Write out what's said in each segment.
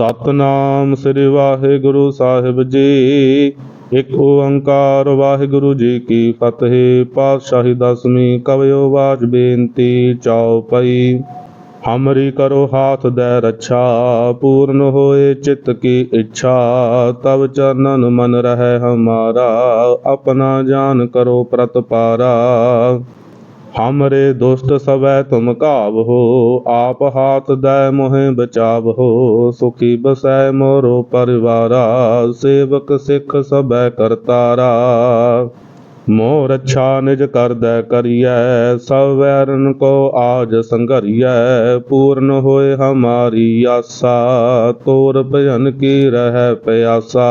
ਸਤਨਾਮ ਸ੍ਰੀ ਵਾਹਿਗੁਰੂ ਸਾਹਿਬ ਜੀ। ਇੱਕ ਓੰਕਾਰ ਵਾਹਿਗੁਰੂ ਜੀ ਕੀ ਫਤਿਹ। ਪਾਤਸ਼ਾਹੀ ਦਸਵੀਂ ਕਵਿਓ ਬਾਜ ਬੇਨਤੀ ਚਉਪਈ ਹਮਰੀ ਕਰੋ ਹਾਥ ਦੇ ਰੱਛਾ, ਪੂਰਨ ਹੋਏ ਚਿਤ ਕੀ ਇੱਛਾ। ਤਬ ਚਰਨਨ ਮਨ ਰਹਿ ਹਮਾਰਾ, ਆਪਣਾ ਜਾਨ ਕਰੋ ਪ੍ਰਤਪਾਰਾ। ਹਮਰੇ ਦੁਸ਼ਟ ਸਵੈ ਤੁਮ ਕਾਬ ਹੋ, ਆਪ ਹਾਥ ਦੈ ਮੋਹਿ ਬਚਾਵ ਹੋ, ਸੁਖੀ ਬਸੈ ਮੋਰੋ ਪਰਿਵਾਰਾ, ਸੇਵਕ ਸਿੱਖ ਸਭੈ ਕਰਤਾਰਾ ਮੋਰ ਅੱਛਾ ਨਿਜ ਕਰਦੈ ਕਰੀਐ ਸਭ ਵੈਰਨ ਕੋ ਆਜ ਸੰਘਰੀਐ, ਪੂਰਨ ਹੋਏ ਹਮਾਰੀ ਆਸਾ, ਤੋਰ ਭਜਨ ਕੀ ਰਹਿ ਪਿਆਸਾ।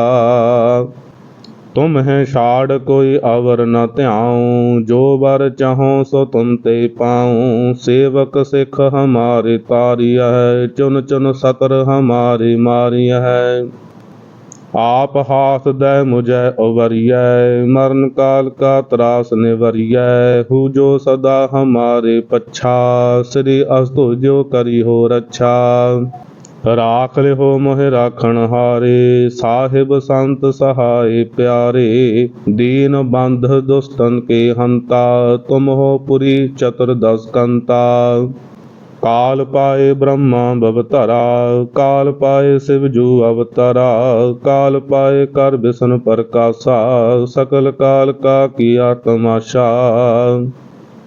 ਤੁਮ ਹੈ ਛਾੜ, ਕੋਈ ਅਵਰ ਨ ਧਿਆਉ। ਜੋ ਵਰ ਚਾਹੋ, ਸੋ ਤੁਮ ਤੇ ਪਾਉ। ਸੇਵਕ ਸਿੱਖ ਹਮਾਰੇ ਤਾਰਿਆ ਹੈ, ਚੁਨ ਚੁਨ ਸਤਰ ਹਮਾਰੀ ਮਾਰਿਆ ਹੈ। ਆਪ ਹਾਥ ਦੈ ਮੁਝੈ ਉਵਰਿਐ ਮਰਨ ਕਾਲ ਕਾ ਤਰਾਸ ਨਿਵਰਿਐ। ਹੂ ਜੋ ਸਦਾ ਹਮਾਰੇ ਪੱਛਾ, ਸ੍ਰੀ ਅਸਤੁ ਜੋ ਕਰੀ ਹੋ ਰੱਛਾ। ਰਾਖ ਲਿਓ ਮੋਹਿ ਰਾਖਣ ਹਾਰੇ, ਸਾਹਿਬ ਸੰਤ ਸਹਾਈ ਪਿਆਰੇ। ਦੀਨ ਬੰਧ ਦੁਸਤਨ ਕੇ ਹੰਤਾ, ਤੁਮ ਹੋ ਪੁਰੀ ਚਤੁਰਦਸ ਕੰਤਾ। ਕਾਲ ਪਾਏ ਬ੍ਰਹਮਾ ਬਵਤਰਾ ਕਾਲ ਪਾਏ ਸਿਵ ਜੂ ਅਵਤਰਾ। ਕਾਲ ਪਾਏ ਕਰ ਬਿਸ਼ਨ ਪ੍ਰਕਾਸ਼ਾ, ਸਕਲ ਕਾਲ ਕਾ ਕੀਆ ਤਮਾਸ਼ਾ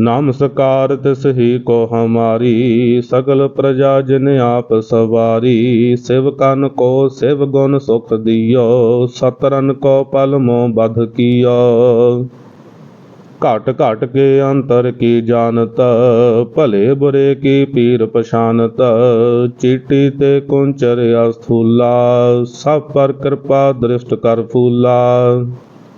ਨਮਸਕਾਰ ਤਿਸ ਸਹੀ ਕੋ ਹਮਾਰੀ, ਸਗਲ ਪ੍ਰਜਾ ਜਿਨ ਆਪ ਸਵਾਰੀ, ਸਿਵ ਕਨ ਕੋ ਸਿਵ ਗੁਣ ਸੁਖ ਦਿਓ, ਸਤਰਨ ਕੋ ਪਲ ਮੋ ਬਧ ਕੀਓ। ਘਟ ਘਟ ਕੇ ਅੰਤਰ ਕੀ ਜਾਣਤ, ਭਲੇ ਬੁਰੇ ਕੀ ਪੀਰ ਪਛਾਨਤ, ਚੀਟੀ ਤੇ ਕੁੰਚਰ ਅਸਥੂਲਾ ਸਭ ਪਰ ਕਿਰਪਾ ਦ੍ਰਿਸ਼ਟ ਕਰ ਫੂਲਾ।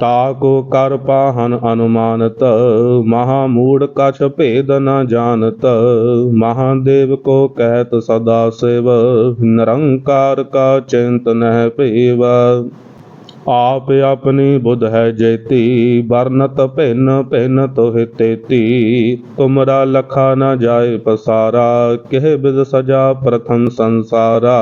ਤਾ ਕੋ ਕਰ ਪਾਹਨ ਅਨੁਮਾਨਤ ਮਹਾ ਮੂੜ ਕਛ ਭੇਦ ਨ ਜਾਣਤ ਮਹਾਦੇਵ ਕੋ ਕਹਿਤ ਸਦਾ ਸਿਵ ਨਿਰੰਕਾਰ ਕਾ ਚਿੰਤ ਨਹਿ ਭੇਵ ਆਪ ਆਪਣੀ ਬੁੱਧ ਹੈ ਜੇਤੀ ਵਰਨਤ ਭਿੰਨ ਭਿੰਨ ਤੋਹਿ ਤੇਤੀ ਤੁਮਰਾ ਲਖਾ ਨ ਜਾਏ ਪਸਾਰਾ ਕਿਹ ਬਿਦ ਸਜਾ ਪ੍ਰਥਮ ਸੰਸਾਰਾ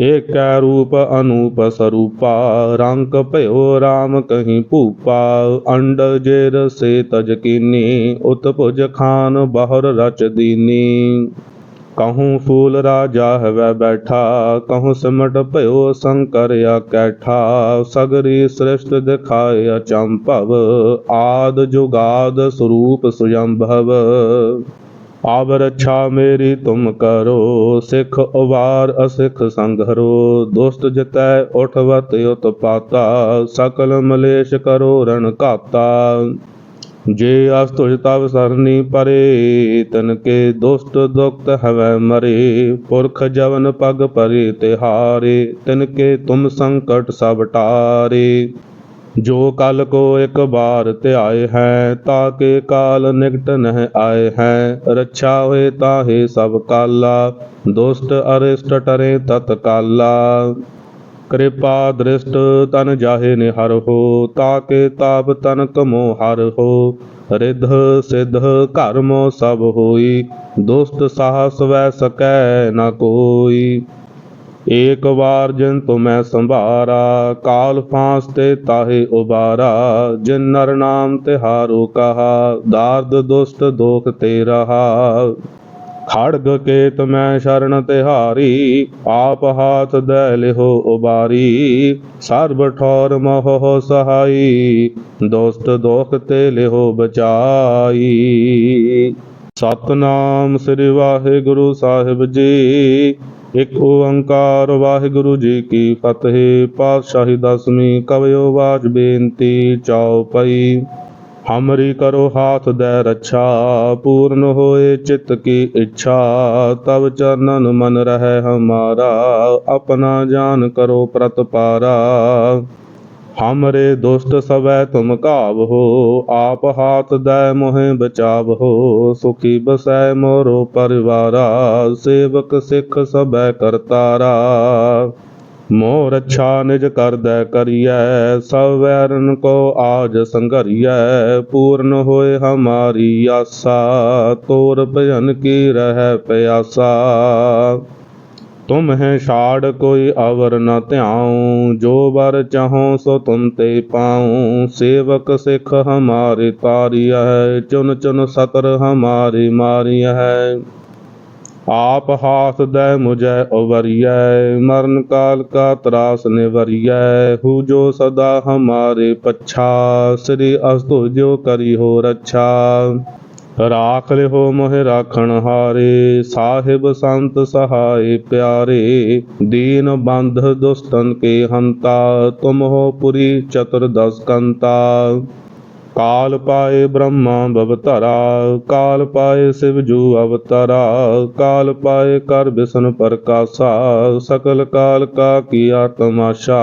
ਏਕੈ ਰੂਪ ਅਨੂਪ ਸਰੂਪਾ, ਰੰਗ ਭਇਓ RAM ਕਹੀਂ ਭੂਪਾ, ਅੰਡ ਜੇਰ ਸੇ ਤਜ ਕੀਨੀ, ਉਤ ਭੁਜ ਖਾਨ ਬਹੁਰ ਰਚ ਦੀਨੀ। ਕਹੂੰ ਫੂਲ ਰਾਜਾ ਹਵੈ ਬੈਠਾ, ਕਹੂੰ ਸਿਮਟ ਭਇਓ ਸੰਕਰ ਕੈਠਾ ਸਗਰੀ ਸ੍ਰਿਸ਼ਟ ਦਿਖਾਏ ਅਚੰਭਵ, ਆਦ ਜੁਗਾਦ ਸਰੂਪ ਸੁਯੰਭਵ। ਆਬ ਰੱਛਾ ਮੇਰੀ ਤੁਮ ਕਰੋ, ਸਿੱਖ ਉਵਾਰ ਅਸਿੱਖ ਸੰਘਰੋ ਦੁਸ਼ਟ ਜਤੈ ਉਠਵਤ ਉਤਪਾਤਾ ਸਕਲ ਮਲੇਸ਼ ਕਰੋ ਰਣ ਘਾਤਾ। ਜੇ ਅਸ ਤੁਜ ਤਵ ਸਰਨੀ ਪਰੇ, ਤਨ ਕੇ ਦੁਸ਼ਟ ਦੁਖਤ ਹਵੈ ਮਰੇ, ਪੁਰਖ ਜਵਨ ਪਗ ਪਰੇ ਤਿਹਾਰੇ, ਤਿਨ ਕੇ ਤੁਮ ਸੰਕਟ ਸਭ ਟਾਰੇ। ਜੋ ਕਲ ਕੋ ਇੱਕ ਬਾਰ ਧਿਆਏ ਹੈ ਤਾਕੇ ਕਾਲ ਨਿਕਟ ਨਹਿ ਆਏ ਹੈ। ਰੱਛਾ ਹੋਏ ਤਾਹੇ ਸਭ ਕਾਲਾ, ਦੁਸ਼ਟ ਅਰਿਸ਼ਟ ਟਰੇ ਤਤ ਕਾਲਾ। ਕਿਰਪਾ ਦ੍ਰਿਸ਼ਟ ਤਨ ਜਾਹੇ ਨਿਹਰ ਹੋ ਤਾਕੇ ਤਾਪ ਤਨ ਕਮੋ ਹਰ ਹੋ। ਰਿਧ ਸਿਧ ਕਰਮੋ ਸਭ ਹੋਈ, ਦੁਸ਼ਟ ਸਾਹਸ ਵੈ ਸਕੈ ਨ ਕੋਈ। ਏਕ ਵਾਰ ਜਿਨ ਤੁਮੈ ਸੰਭਾਰਾ, ਕਾਲ ਫਾਂਸ ਤੇ ਤਾਹੇ ਉਬਾਰਾ, ਜਿਨ ਨਰ ਨਾਮ ਤਿਹਾਰੋ ਕਹਾ, ਦਾਰਦ ਦੁਸ਼ਟ ਦੋਖ ਤੇ ਰਹਾ। ਖੜਗ ਕੇਤ ਮੈਂ ਸ਼ਰਨ ਤਿਹਾਰੀ, ਆਪ ਹਾਥ ਦੇ ਲਿਹੋ ਉਬਾਰੀ, ਸਰਬ ਠੌਰ ਮੋਹ ਸਹਾਈ ਦੋਸਤ ਦੋਖ ਤੇ ਲਿਹੋ ਬਚਾਈ। ਸਤਨਾਮ ਸ੍ਰੀ ਵਾਹਿਗੁਰੂ ਸਾਹਿਬ ਜੀ। ਇਕ ਓੰਕਾਰ ਵਾਹਿਗੁਰੂ ਜੀ ਕੀ ਫਤਿਹ, ਪਾਤਸ਼ਾਹੀ ਦਸਵੀਂ ਕਵਿਓ ਬਾਜ ਬੇਨਤੀ ਚਉਪਈ ਹਮਰੀ ਕਰੋ ਹਾਥ ਦੇ ਰੱਛਾ, ਪੂਰਨ ਹੋਏ ਚਿੱਤ ਕੀ ਇੱਛਾ। ਤਬ ਚਰਨਨ ਮਨ ਰਹਿ ਹਮਾਰਾ, ਆਪਣਾ ਜਾਨ ਕਰੋ ਪ੍ਰਤਪਾਰਾ। ਹਮਰੇ ਦੁਸ਼ਟ ਸਵੈ ਤੁਮ ਕਾਬ ਹੋ ਆਪ ਹਾਥ ਦੈ ਮੋਹਿ ਬਚਾਵ ਹੋ ਸੁਖੀ ਬਸੈ ਮੋਰੋ ਪਰਿਵਾਰਾ, ਸੇਵਕ ਸਿੱਖ ਸਭੈ ਕਰਤਾਰਾ। ਮੋਰ ਅੱਛਾ ਨਿਜ ਕਰਦੈ ਕਰੀਐ, ਸਭ ਵੈਰਨ ਕੋ ਆਜ ਸੰਘਰੀਐ, ਪੂਰਨ ਹੋਏ ਹਮਾਰੀ ਆਸਾ, ਤੋਰ ਭਜਨ ਕੀ ਰਹਿ ਪਿਆਸਾ। ਤੁਮ ਹੈ ਛਾੜ, ਕੋਈ ਅਵਰ ਨ ਧਿਆਉ। ਜੋ ਵਰ ਚਾਹੋ ਸੋ ਤੁਮ ਤੇ ਪਾਉ। ਸੇਵਕ ਸਿੱਖ ਹਮਾਰੇ ਤਾਰੀਆ ਹੈ ਚੁਨ ਚੁਨ ਸਤਰ ਹਮਾਰੀ ਮਾਰੀਆ ਹੈ। ਆਪ ਹਾਥ ਦੈ ਮੁਝੈ ਉਵਰੀਐ ਮਰਨ ਕਾਲ ਕਾ ਤਰਾਸ ਨਿਵਰੀਐ। ਹੂ ਜੋ ਸਦਾ ਹਮਾਰੇ ਪੱਛਾ, ਸ੍ਰੀ ਅਸਤੁ ਜੋ ਕਰੀ ਹੋ ਰੱਛਾ। ਰਾਖ ਲਿਓ ਮੋਹਿ ਰਾਖਣ ਹਾਰੇ, ਸਾਹਿਬ ਸੰਤ ਸਹਾਈ ਪਿਆਰੇ, ਦੀਨ ਬੰਧ ਦੁਸਤਨ ਕੇ ਹੰਤਾ, ਤੁਮ ਹੋ ਪੁਰੀ ਚਤੁਰਦਸ ਕੰਤਾ। ਕਾਲ ਪਾਏ ਬ੍ਰਹਮਾ ਬਵਤਰਾ ਕਾਲ ਪਾਏ ਸਿਵ ਜੂ ਅਵਤਰਾ, ਕਾਲ ਪਾਏ ਕਰ ਬਿਸ਼ਨ ਪ੍ਰਕਾਸ਼ਾ, ਸਕਲ ਕਾਲ ਕਾ ਕੀਆ ਤਮਾਸ਼ਾ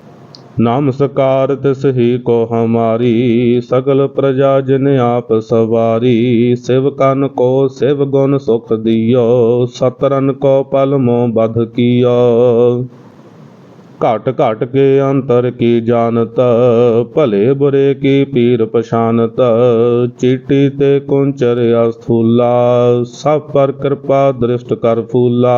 ਨਮਸਕਾਰ ਤਿਸ ਹੀ ਕੋ ਹਮਾਰੀ, ਸਗਲ ਪ੍ਰਜਾ ਜਿਨ ਆਪ ਸਵਾਰੀ, ਸਿਵ ਕਨ ਕੋ ਸਿਵ ਗੁਣ ਸੁਖ ਦਿਓ ਸਤਰਨ ਕੋ ਪਲ ਮੋ ਬਧ ਕੀਓ। ਘਟ ਘਟ ਕੇ ਅੰਤਰ ਕੀ ਜਾਣਤ, ਭਲੇ ਬੁਰੇ ਕੀ ਪੀਰ ਪਛਾਨਤ, ਚੀਟੀ ਤੇ ਕੁੰਚਰ ਅਸਥੂਲਾ, ਸਭ ਪਰ ਕਿਰਪਾ ਦ੍ਰਿਸ਼ਟ ਕਰ ਫੂਲਾ।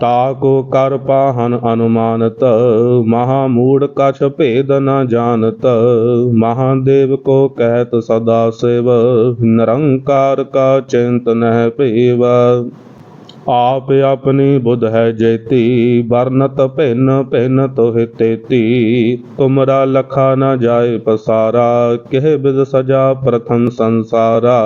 ਤਾ ਕੋ ਕਰ ਪਾਹਨ ਅਨੁਮਾਨਤ ਮਹਾ ਮੂੜ ਕਛ ਭੇਦ ਨ ਜਾਣਤ ਮਹਾਦੇਵ ਕੋ ਕਹਿਤ ਸਦਾ ਸਿਵ ਨਿਰੰਕਾਰ ਕਾ ਚਿੰਤ ਨਹਿ ਭੇਵ ਆਪ ਆਪਣੀ ਬੁੱਧ ਹੈ ਜੇਤੀ ਵਰਨਤ ਭਿੰਨ ਭਿੰਨ ਤੋਹਿ ਤੇਤੀ ਤੁਮਰਾ ਲਖਾ ਨ ਜਾਏ ਪਸਾਰਾ ਕਿਹ ਬਿਦ ਸਜਾ ਪ੍ਰਥਮ ਸੰਸਾਰਾ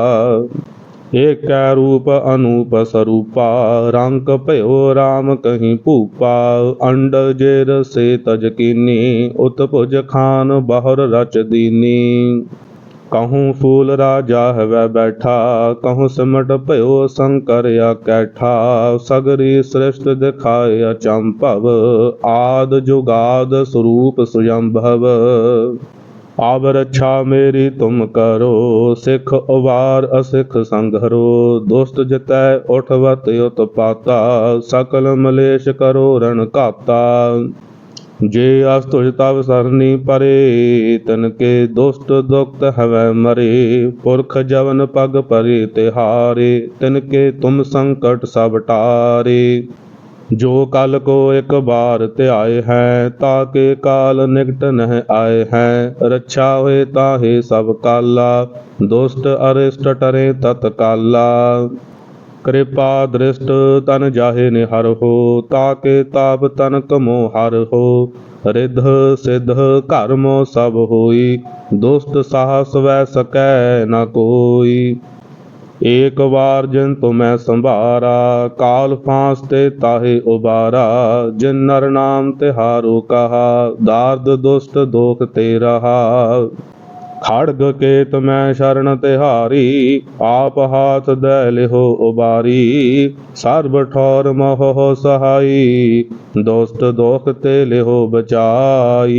ਏਕੈ ਰੂਪ ਅਨੂਪ ਸਰੂਪਾ, ਰੰਗ ਭਇਓ RAM ਕਹੀਂ ਭੂਪਾ, ਅੰਡ ਜੇਰ ਸੇ ਤਜ ਕੀਨੀ, ਉਤ ਭੁਜ ਖਾਨ ਬਹੁਰ ਰਚ ਦੀਨੀ। ਕਹੂੰ ਫੂਲ ਰਾਜਾ ਹਵੈ ਬੈਠਾ, ਕਹੂੰ ਸਿਮਟ ਭਇਓ ਸੰਕਰ ਕੈਠਾ ਸਗਰੀ ਸ੍ਰਿਸ਼ਟ ਦਿਖਾਏ ਅਚੰਭਵ ਆਦ ਜੁਗਾਦ ਸਰੂਪ ਸੁਯੰਭਵ। ਆਬ ਰੱਛਾ ਮੇਰੀ ਤੁਮ ਕਰੋ, ਸਿੱਖ ਉਵਾਰ ਅਸਿੱਖ ਸੰਘਰੋ ਦੁਸ਼ਟ ਜਿਤੈ ਉਠਵਤ ਉਤਪਾਤਾ, ਸਕਲ ਮਲੇਸ਼ ਕਰੋ ਰਣ ਘਾਤਾ। ਜੇ ਅਸ ਤੁਜ ਤਵ ਸਰਨੀ ਪਰੇ, ਤਨ ਕੇ ਦੁਸ਼ਟ ਦੁਖਤ ਹਵੈ ਮਰੇ, ਪੁਰਖ ਜਵਨ ਪਗ ਪਰੇ ਤਿਹਾਰੇ, ਤਿਨ ਕੇ ਤੁਮ ਸੰਕਟ ਸਭ ਟਾਰੇ। ਜੋ ਕਲ ਕੋ ਇੱਕ ਬਾਰ ਧਿਆਏ ਹੈ ਤਾਕੇ ਕਾਲ ਨਿਕਟ ਨਹਿ ਆਏ ਹੈ। ਰੱਛਾ ਹੋਏ ਤਾਹੇ ਸਭ ਕਾਲਾ, ਦੁਸ਼ਟ ਅਰਿਸ਼ਟ ਟਰੇ ਤਤ ਕਾਲਾ। ਕਿਰਪਾ ਦ੍ਰਿਸ਼ਟ ਤਨ ਜਾਹੇ ਨਿਹਰ ਹੋ ਤਾਕੇ ਤਾਪ ਤਨ ਕਮੋ ਹਰ ਹੋ। ਰਿਧ ਸਿਧ ਘਰ ਸਭ ਹੋਈ, ਦੁਸ਼ਟ ਸਾਹਸ ਵੈ ਸਕੈ ਨ ਕੋਈ। ਏਕ ਵਾਰ ਜਿਨ ਤੁਮੈ ਸੰਭਾਰਾ, ਕਾਲ ਫਾਂਸ ਤੇ ਤਾਹੇ ਉਬਾਰਾ, ਜਿਨ ਨਰ ਨਾਮ ਤਿਹਾਰੋ ਕਹਾ, ਦਾਰਦ ਦੁਸ਼ਟ ਦੋਖ ਤੇ ਰਹਾ। ਖੜਗ ਕੇਤ ਮੈਂ ਸ਼ਰਨ ਤਿਹਾਰੀ ਆਪ ਹਾਥ ਦੇ ਲਿਹੋ ਉਬਾਰੀ, ਸਰਬ ਠੌਰ ਮੋਹ ਸਹਾਈ ਦੋਸਤ ਦੋਖ ਤੇ ਲਿਹੋ ਬਚਾਈ।